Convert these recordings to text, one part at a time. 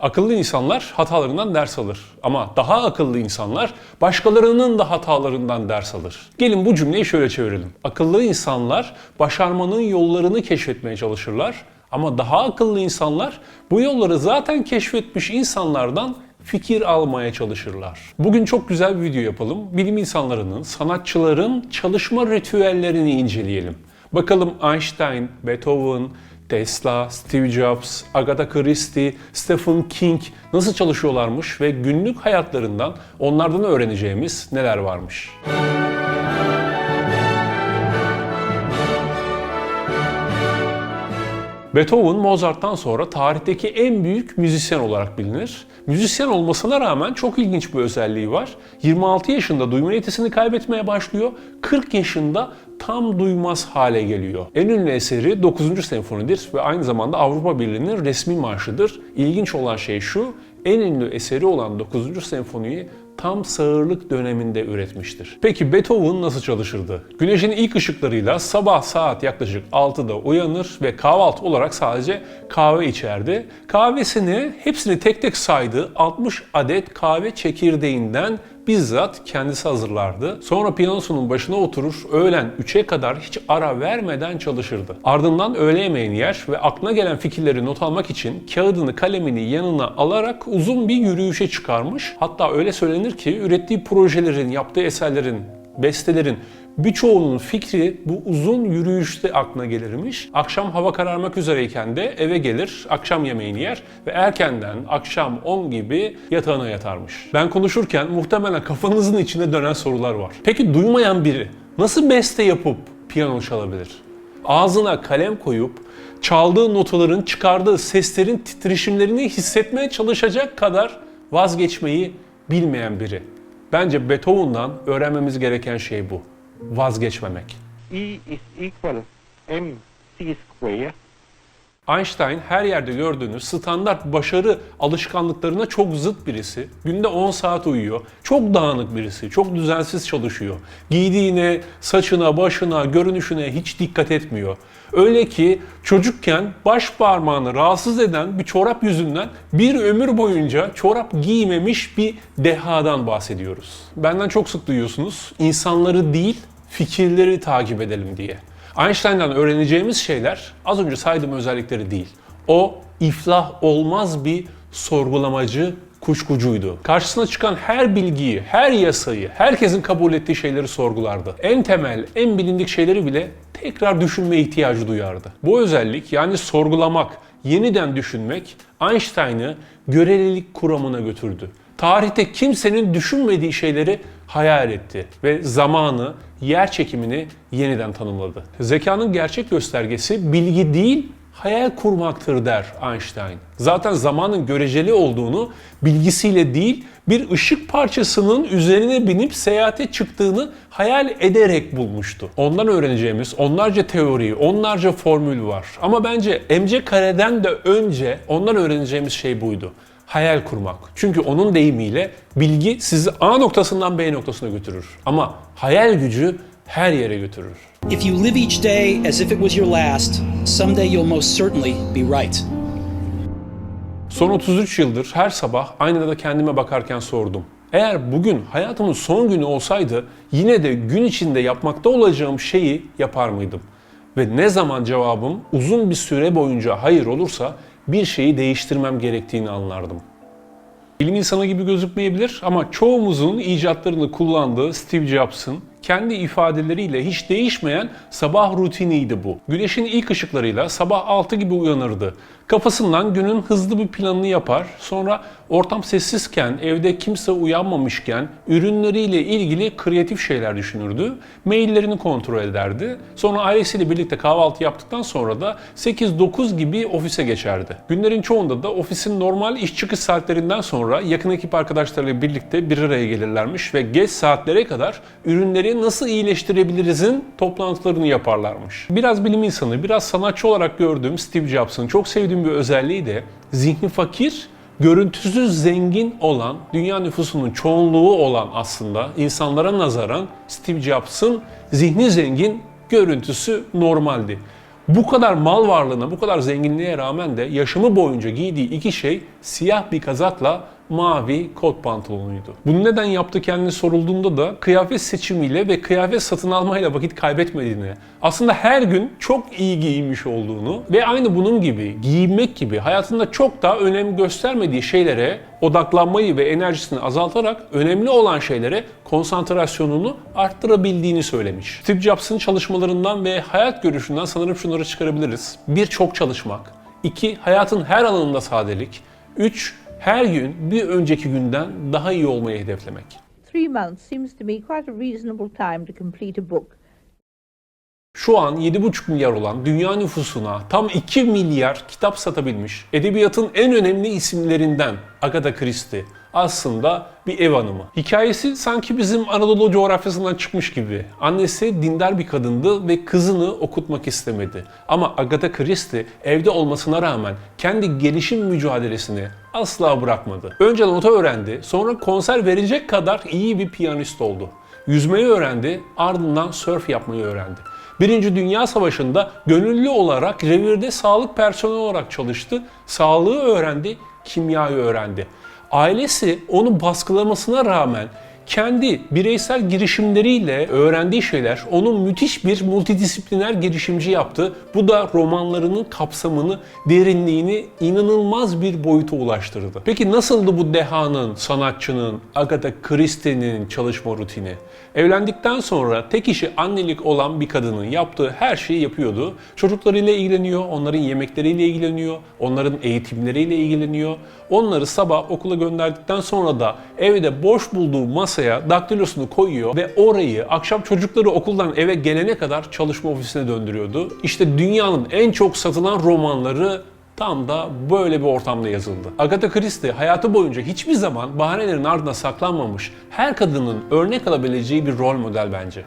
Akıllı insanlar hatalarından ders alır. Ama daha akıllı insanlar başkalarının da hatalarından ders alır. Gelin bu cümleyi şöyle çevirelim. Akıllı insanlar başarmanın yollarını keşfetmeye çalışırlar. Ama daha akıllı insanlar bu yolları zaten keşfetmiş insanlardan fikir almaya çalışırlar. Bugün çok güzel bir video yapalım. Bilim insanlarının, sanatçıların çalışma ritüellerini inceleyelim. Bakalım Einstein, Beethoven, Tesla, Steve Jobs, Agatha Christie, Stephen King nasıl çalışıyorlarmış ve günlük hayatlarından onlardan öğreneceğimiz neler varmış. Beethoven Mozart'tan sonra tarihteki en büyük müzisyen olarak bilinir. Müzisyen olmasına rağmen çok ilginç bir özelliği var. 26 yaşında duyma yetisini kaybetmeye başlıyor. 40 yaşında tam duymaz hale geliyor. En ünlü eseri 9. senfonidir ve aynı zamanda Avrupa Birliği'nin resmi marşıdır. İlginç olan şey şu, en ünlü eseri olan 9. senfoniyi tam sağırlık döneminde üretmiştir. Peki Beethoven nasıl çalışırdı? Güneşin ilk ışıklarıyla sabah saat yaklaşık 6'da uyanır ve kahvaltı olarak sadece kahve içerdi. Kahvesini hepsini tek tek saydı. 60 adet kahve çekirdeğinden bizzat kendisi hazırlardı. Sonra piyanosunun başına oturur, öğlen 3'e kadar hiç ara vermeden çalışırdı. Ardından öğle yemeğini yer ve aklına gelen fikirleri not almak için kağıdını kalemini yanına alarak uzun bir yürüyüşe çıkarmış. Hatta öyle söylenir ki ürettiği projelerin, yaptığı eserlerin, bestelerin birçoğunun fikri bu uzun yürüyüşte aklına gelirmiş. Akşam hava kararmak üzereyken de eve gelir, akşam yemeğini yer ve erkenden akşam 10 gibi yatağına yatarmış. Ben konuşurken muhtemelen kafanızın içinde dönen sorular var. Peki duymayan biri nasıl beste yapıp piyano çalabilir? Ağzına kalem koyup çaldığı notaların çıkardığı seslerin titreşimlerini hissetmeye çalışacak kadar vazgeçmeyi bilmeyen biri. Bence Beethoven'dan öğrenmemiz gereken şey bu. Vazgeçmemek. E is equal mc square Einstein her yerde gördüğünüz standart başarı alışkanlıklarına çok zıt birisi. Günde 10 saat uyuyor. Çok dağınık birisi. Çok düzensiz çalışıyor. Giydiğine, saçına, başına, görünüşüne hiç dikkat etmiyor. Öyle ki çocukken baş parmağını rahatsız eden bir çorap yüzünden bir ömür boyunca çorap giymemiş bir dehadan bahsediyoruz. Benden çok sık duyuyorsunuz. İnsanları değil, fikirleri takip edelim diye. Einstein'dan öğreneceğimiz şeyler az önce saydığım özellikleri değil. O iflah olmaz bir sorgulamacı, kuşkucuydu. Karşısına çıkan her bilgiyi, her yasayı, herkesin kabul ettiği şeyleri sorgulardı. En temel, en bilindik şeyleri bile tekrar düşünme ihtiyacı duyardı. Bu özellik yani sorgulamak, yeniden düşünmek Einstein'ı görelilik kuramına götürdü. Tarihte kimsenin düşünmediği şeyleri hayal etti ve zamanı, yer çekimini yeniden tanımladı. Zekanın gerçek göstergesi bilgi değil, hayal kurmaktır der Einstein. Zaten zamanın göreceli olduğunu bilgisiyle değil, bir ışık parçasının üzerine binip seyahate çıktığını hayal ederek bulmuştu. Ondan öğreneceğimiz onlarca teori, onlarca formül var. Ama bence MC kareden de önce ondan öğreneceğimiz şey buydu hayal kurmak. Çünkü onun deyimiyle bilgi sizi A noktasından B noktasına götürür. Ama hayal gücü her yere götürür. If you live each day as if it was your last, someday you'll most certainly be right. Son 33 yıldır her sabah aynada kendime bakarken sordum. Eğer bugün hayatımın son günü olsaydı yine de gün içinde yapmakta olacağım şeyi yapar mıydım? Ve ne zaman cevabım uzun bir süre boyunca hayır olursa bir şeyi değiştirmem gerektiğini anlardım. Bilim insanı gibi gözükmeyebilir ama çoğumuzun icatlarını kullandığı Steve Jobs'ın kendi ifadeleriyle hiç değişmeyen sabah rutiniydi bu. Güneşin ilk ışıklarıyla sabah 6 gibi uyanırdı. Kafasından günün hızlı bir planını yapar. Sonra ortam sessizken, evde kimse uyanmamışken ürünleriyle ilgili kreatif şeyler düşünürdü. Maillerini kontrol ederdi. Sonra ailesiyle birlikte kahvaltı yaptıktan sonra da 8-9 gibi ofise geçerdi. Günlerin çoğunda da ofisin normal iş çıkış saatlerinden sonra yakın ekip arkadaşlarıyla birlikte bir araya gelirlermiş ve geç saatlere kadar ürünleri nasıl iyileştirebilirizin toplantılarını yaparlarmış. Biraz bilim insanı, biraz sanatçı olarak gördüğüm Steve Jobs'ın çok sevdiğim bir özelliği de zihni fakir, görüntüsü zengin olan, dünya nüfusunun çoğunluğu olan aslında insanlara nazaran Steve Jobs'ın zihni zengin, görüntüsü normaldi. Bu kadar mal varlığına, bu kadar zenginliğe rağmen de yaşamı boyunca giydiği iki şey siyah bir kazakla mavi kot pantolonuydu. Bunu neden yaptı kendine sorulduğunda da kıyafet seçimiyle ve kıyafet satın almayla vakit kaybetmediğini, aslında her gün çok iyi giyinmiş olduğunu ve aynı bunun gibi giyinmek gibi hayatında çok daha önem göstermediği şeylere odaklanmayı ve enerjisini azaltarak önemli olan şeylere konsantrasyonunu arttırabildiğini söylemiş. Steve Jobs'ın çalışmalarından ve hayat görüşünden sanırım şunları çıkarabiliriz. Bir, çok çalışmak. İki, hayatın her alanında sadelik. Üç, her gün bir önceki günden daha iyi olmayı hedeflemek. Three months seems to me quite a reasonable time to complete a book. Şu an 7,5 milyar olan dünya nüfusuna tam 2 milyar kitap satabilmiş edebiyatın en önemli isimlerinden Agatha Christie aslında bir ev hanımı. Hikayesi sanki bizim Anadolu coğrafyasından çıkmış gibi. Annesi dindar bir kadındı ve kızını okutmak istemedi. Ama Agatha Christie evde olmasına rağmen kendi gelişim mücadelesini asla bırakmadı. Önce nota öğrendi, sonra konser verecek kadar iyi bir piyanist oldu. Yüzmeyi öğrendi, ardından sörf yapmayı öğrendi. Birinci Dünya Savaşı'nda gönüllü olarak revirde sağlık personeli olarak çalıştı. Sağlığı öğrendi, kimyayı öğrendi. Ailesi onu baskılamasına rağmen kendi bireysel girişimleriyle öğrendiği şeyler onu müthiş bir multidisipliner girişimci yaptı. Bu da romanlarının kapsamını, derinliğini inanılmaz bir boyuta ulaştırdı. Peki nasıldı bu dehanın, sanatçının, Agatha Christie'nin çalışma rutini? Evlendikten sonra tek işi annelik olan bir kadının yaptığı her şeyi yapıyordu. Çocuklarıyla ilgileniyor, onların yemekleriyle ilgileniyor, onların eğitimleriyle ilgileniyor. Onları sabah okula gönderdikten sonra da evde boş bulduğu masaya daktilosunu koyuyor ve orayı akşam çocukları okuldan eve gelene kadar çalışma ofisine döndürüyordu. İşte dünyanın en çok satılan romanları Tam da böyle bir ortamda yazıldı. Agatha Christie hayatı boyunca hiçbir zaman bahanelerin ardına saklanmamış, her kadının örnek alabileceği bir rol model bence.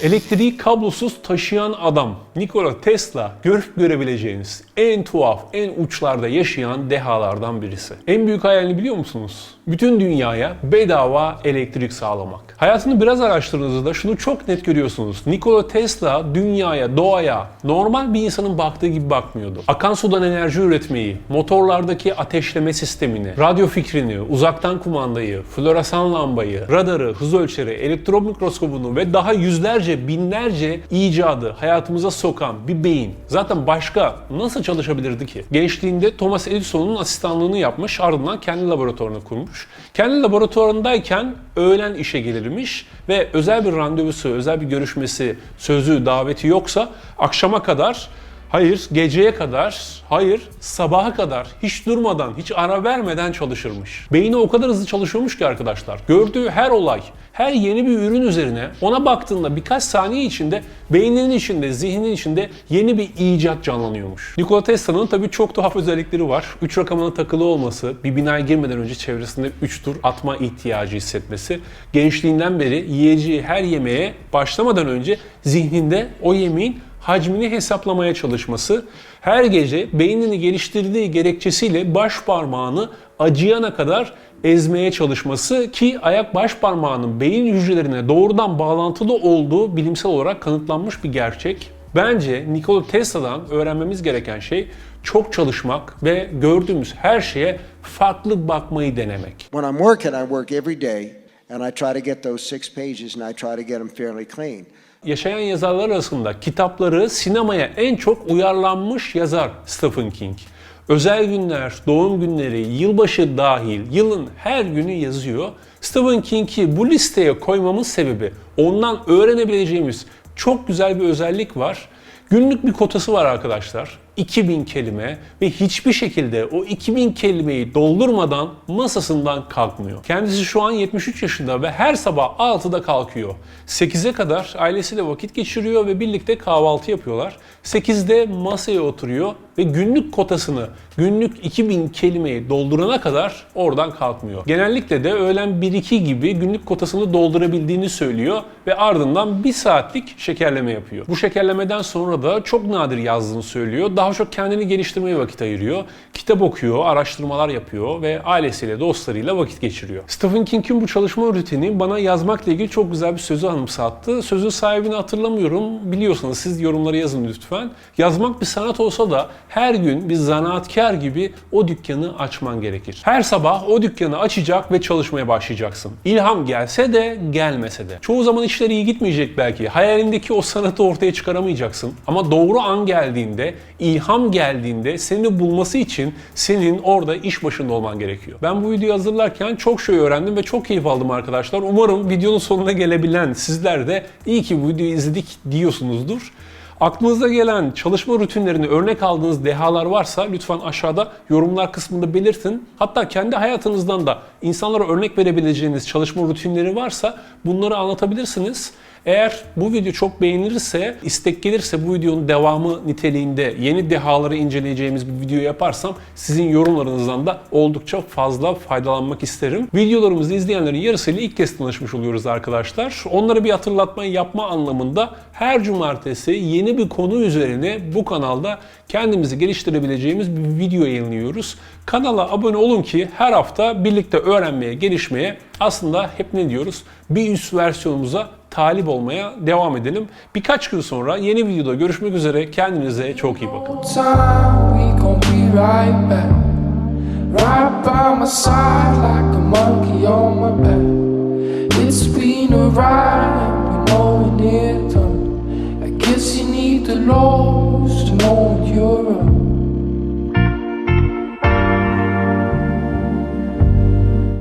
Elektriği kablosuz taşıyan adam Nikola Tesla görüp görebileceğiniz en tuhaf, en uçlarda yaşayan dehalardan birisi. En büyük hayalini biliyor musunuz? Bütün dünyaya bedava elektrik sağlamak. Hayatını biraz araştırdığınızda şunu çok net görüyorsunuz. Nikola Tesla dünyaya, doğaya normal bir insanın baktığı gibi bakmıyordu. Akan sudan enerji üretmeyi, motorlardaki ateşleme sistemini, radyo fikrini, uzaktan kumandayı, floresan lambayı, radarı, hız ölçeri, elektron mikroskobunu ve daha yüzlerce, binlerce icadı hayatımıza sokan bir beyin. Zaten başka nasıl çalışabilirdi ki? Gençliğinde Thomas Edison'un asistanlığını yapmış, ardından kendi laboratuvarını kurmuş. Kendi laboratuvarındayken öğlen işe gelirmiş ve özel bir randevusu, özel bir görüşmesi, sözü, daveti yoksa akşama kadar Hayır, geceye kadar, hayır, sabaha kadar hiç durmadan, hiç ara vermeden çalışırmış. Beyni o kadar hızlı çalışıyormuş ki arkadaşlar. Gördüğü her olay, her yeni bir ürün üzerine ona baktığında birkaç saniye içinde beyninin içinde, zihninin içinde yeni bir icat canlanıyormuş. Nikola Tesla'nın tabii çok tuhaf özellikleri var. 3 rakamına takılı olması, bir binaya girmeden önce çevresinde 3 tur atma ihtiyacı hissetmesi, gençliğinden beri yiyeceği her yemeğe başlamadan önce zihninde o yemeğin hacmini hesaplamaya çalışması, her gece beynini geliştirdiği gerekçesiyle baş parmağını acıyana kadar ezmeye çalışması ki ayak baş parmağının beyin hücrelerine doğrudan bağlantılı olduğu bilimsel olarak kanıtlanmış bir gerçek. Bence Nikola Tesla'dan öğrenmemiz gereken şey çok çalışmak ve gördüğümüz her şeye farklı bakmayı denemek. When I'm working, I work every day, and I try to get those six pages, and I try to get them fairly clean. Yaşayan yazarlar arasında kitapları sinemaya en çok uyarlanmış yazar Stephen King. Özel günler, doğum günleri, yılbaşı dahil yılın her günü yazıyor. Stephen King'i bu listeye koymamın sebebi ondan öğrenebileceğimiz çok güzel bir özellik var. Günlük bir kotası var arkadaşlar. 2000 kelime ve hiçbir şekilde o 2000 kelimeyi doldurmadan masasından kalkmıyor. Kendisi şu an 73 yaşında ve her sabah 6'da kalkıyor. 8'e kadar ailesiyle vakit geçiriyor ve birlikte kahvaltı yapıyorlar. 8'de masaya oturuyor ve günlük kotasını, günlük 2000 kelimeyi doldurana kadar oradan kalkmıyor. Genellikle de öğlen 1-2 gibi günlük kotasını doldurabildiğini söylüyor ve ardından 1 saatlik şekerleme yapıyor. Bu şekerlemeden sonra da çok nadir yazdığını söylüyor. daha çok kendini geliştirmeye vakit ayırıyor. Kitap okuyor, araştırmalar yapıyor ve ailesiyle, dostlarıyla vakit geçiriyor. Stephen King'in bu çalışma rutini bana yazmakla ilgili çok güzel bir sözü anımsattı. Sözün sahibini hatırlamıyorum. Biliyorsanız siz yorumlara yazın lütfen. Yazmak bir sanat olsa da her gün bir zanaatkar gibi o dükkanı açman gerekir. Her sabah o dükkanı açacak ve çalışmaya başlayacaksın. İlham gelse de gelmese de. Çoğu zaman işler iyi gitmeyecek belki. Hayalindeki o sanatı ortaya çıkaramayacaksın. Ama doğru an geldiğinde, ilham geldiğinde seni bulması için senin orada iş başında olman gerekiyor. Ben bu videoyu hazırlarken çok şey öğrendim ve çok keyif aldım arkadaşlar. Umarım videonun sonuna gelebilen sizler de iyi ki bu videoyu izledik diyorsunuzdur. Aklınıza gelen çalışma rutinlerini örnek aldığınız dehalar varsa lütfen aşağıda yorumlar kısmında belirtin. Hatta kendi hayatınızdan da insanlara örnek verebileceğiniz çalışma rutinleri varsa bunları anlatabilirsiniz. Eğer bu video çok beğenilirse, istek gelirse bu videonun devamı niteliğinde yeni dehaları inceleyeceğimiz bir video yaparsam sizin yorumlarınızdan da oldukça fazla faydalanmak isterim. Videolarımızı izleyenlerin yarısıyla ilk kez tanışmış oluyoruz arkadaşlar. Onlara bir hatırlatma yapma anlamında her cumartesi yeni bir konu üzerine bu kanalda kendimizi geliştirebileceğimiz bir video yayınlıyoruz. Kanala abone olun ki her hafta birlikte öğrenmeye, gelişmeye aslında hep ne diyoruz? Bir üst versiyonumuza talip olmaya devam edelim. Birkaç gün sonra yeni videoda görüşmek üzere. Kendinize çok iyi bakın. guess you need the lows to know you're up.